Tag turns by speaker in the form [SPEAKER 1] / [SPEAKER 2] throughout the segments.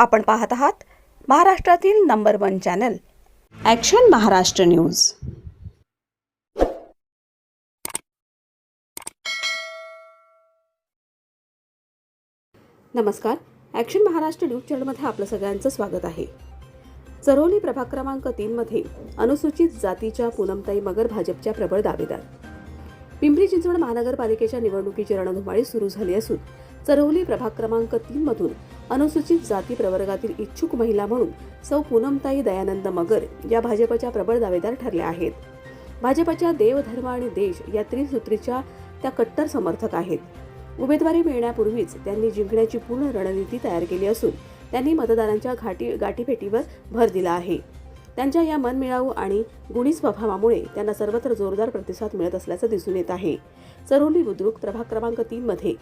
[SPEAKER 1] आपण पाहत आहात महाराष्ट्रातील number one channel. Action Maharashtra news. नमस्कार. ॲक्शन महाराष्ट्र न्यूज चॅनलमध्ये आपलं सगळ्यांचं स्वागत आहे. चरोली प्रभाग क्रमांक तीनमध्ये अनुसूचित जातीच्या पूनमताई मगर भाजपच्या प्रबळ दावेदार. पिंपरी चिंचवड महानगरपालिकेच्या निवडणुकीची रणधुमाळी सुरू झाली असून चरवली प्रभाग क्रमांक तीन मधून अनुसूचित जाती प्रवर्गातील इच्छुक महिला म्हणून सौ पूनमताई दयानंद मगर या भाजपच्या प्रबळ दावेदार ठरल्या आहेत. भाजपच्या देव धर्म आणि देश या त्रिसूत्रीच्या त्या कट्टर समर्थक आहेत. उमेदवारी मिळण्यापूर्वीच त्यांनी जिंकण्याची पूर्ण रणनीती तयार केली असून त्यांनी मतदारांच्या घाटी गाठीभेटीवर भर दिला आहे. त्यांच्या या मनमिळावू आणि गुणी स्वभावामुळे त्यांना सर्वत्र जोरदार प्रतिसाद मिळत असल्याचं दिसून येत आहे. चरोली बुद्रुक प्रभाग क्रमांक तीनमध्ये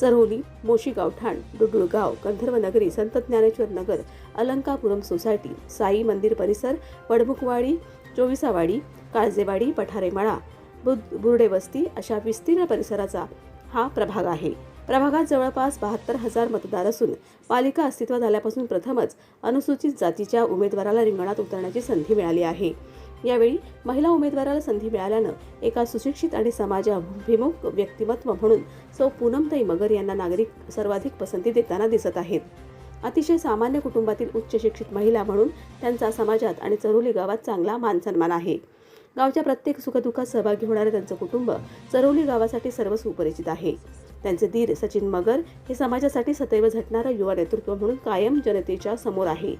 [SPEAKER 1] चरोली मोशी गावठाण डुडुळगाव गंधर्व नगरी संत ज्ञानेश्वर नगर अलंकापुरम सोसायटी साई मंदिर परिसर पडमुखवाडी चोविसावाडी काळजेवाडी पठारेमाळा बुद बुर्डे वस्ती अशा विस्तीर्ण परिसराचा हा प्रभाग आहे. प्रभागात जवळपास बहात्तर हजार मतदार असून पालिका अस्तित्वात आल्यापासून प्रथमच अनुसूचित जातीच्या उमेदवाराला रिंगणात उतरण्याची संधी मिळाली आहे. यावेळी महिला उमेदवाराला संधी मिळाल्यानं एका सुशिक्षित आणि समाजाभिमुख व्यक्तिमत्व म्हणून सौ पूनमताई मगर यांना नागरिक सर्वाधिक पसंती देताना दिसत आहेत. अतिशय सामान्य कुटुंबातील उच्च शिक्षित महिला म्हणून त्यांचा समाजात आणि चरोली गावात चांगला मानसन्मान आहे. गावच्या प्रत्येक सुखदुःखात सहभागी होणारे त्यांचं कुटुंब चरोली गावासाठी सर्व सुपरिचित आहे. त्यांचे धीर सचिन मगर हे समाजासाठी सदैव झटणारं युवा नेतृत्व म्हणून कायम जनतेच्या समोर आहे.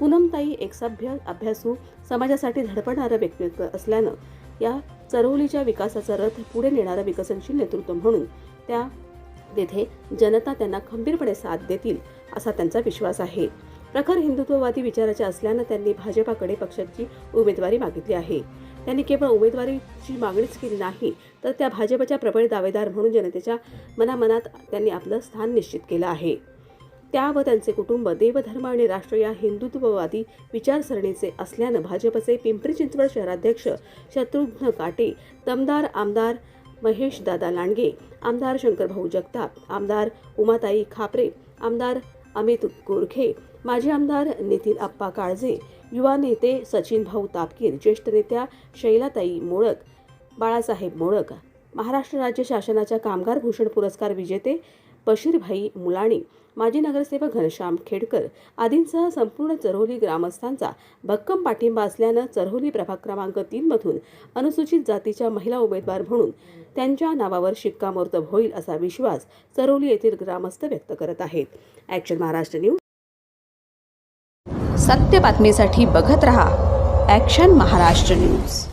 [SPEAKER 1] पूनमताई एक सभ्य अभ्यासू समाजासाठी धडपडणारं व्यक्तित्व असल्यानं या चरवलीच्या विकासाचा रथ पुढे नेणारं विकसनशील नेतृत्व म्हणून त्या तेथे जनता त्यांना खंबीरपणे साथ देतील असा त्यांचा विश्वास आहे. प्रखर हिंदुत्ववादी विचाराच्या असल्यानं त्यांनी भाजपाकडे पक्षाची उमेदवारी मागितली आहे. त्यांनी केवळ उमेदवारीची मागणीच केली नाही तर त्या भाजपच्या प्रबळ दावेदार म्हणून जनतेच्या मनामनात त्यांनी आपलं स्थान निश्चित केलं आहे. त्या व त्यांचे कुटुंब देवधर्म आणि राष्ट्र या हिंदुत्ववादी विचारसरणीचे असल्यानं भाजपचे पिंपरी चिंचवड शहराध्यक्ष शत्रुघ्न काटे दमदार आमदार महेश दादा लांडगे आमदार शंकरभाऊ जगताप आमदार उमाताई खापरे आमदार अमित गोरखे माजी आमदार नितीन आप्पा काळजे युवा नेते सचिन भाऊ तापकीर ज्येष्ठ नेत्या शैलाताई मोळक बाळासाहेब मोळक महाराष्ट्र राज्य शासनाच्या कामगार भूषण पुरस्कार विजेते बशीरभाई मुलाणी माजी नगरसेवक घनश्याम खेडकर आदींसह संपूर्ण चरोली ग्रामस्थांचा भक्कम पाठिंबा असल्यानं चरोली प्रभाग क्रमांक तीनमधून अनुसूचित जातीच्या महिला उमेदवार म्हणून त्यांच्या नावावर शिक्कामोर्तब होईल असा विश्वास चरोली येथील ग्रामस्थ व्यक्त करत आहेत. ॲक्शन महाराष्ट्र न्यूज सत्य बातमीसाठी बघत रहा ॲक्शन महाराष्ट्र न्यूज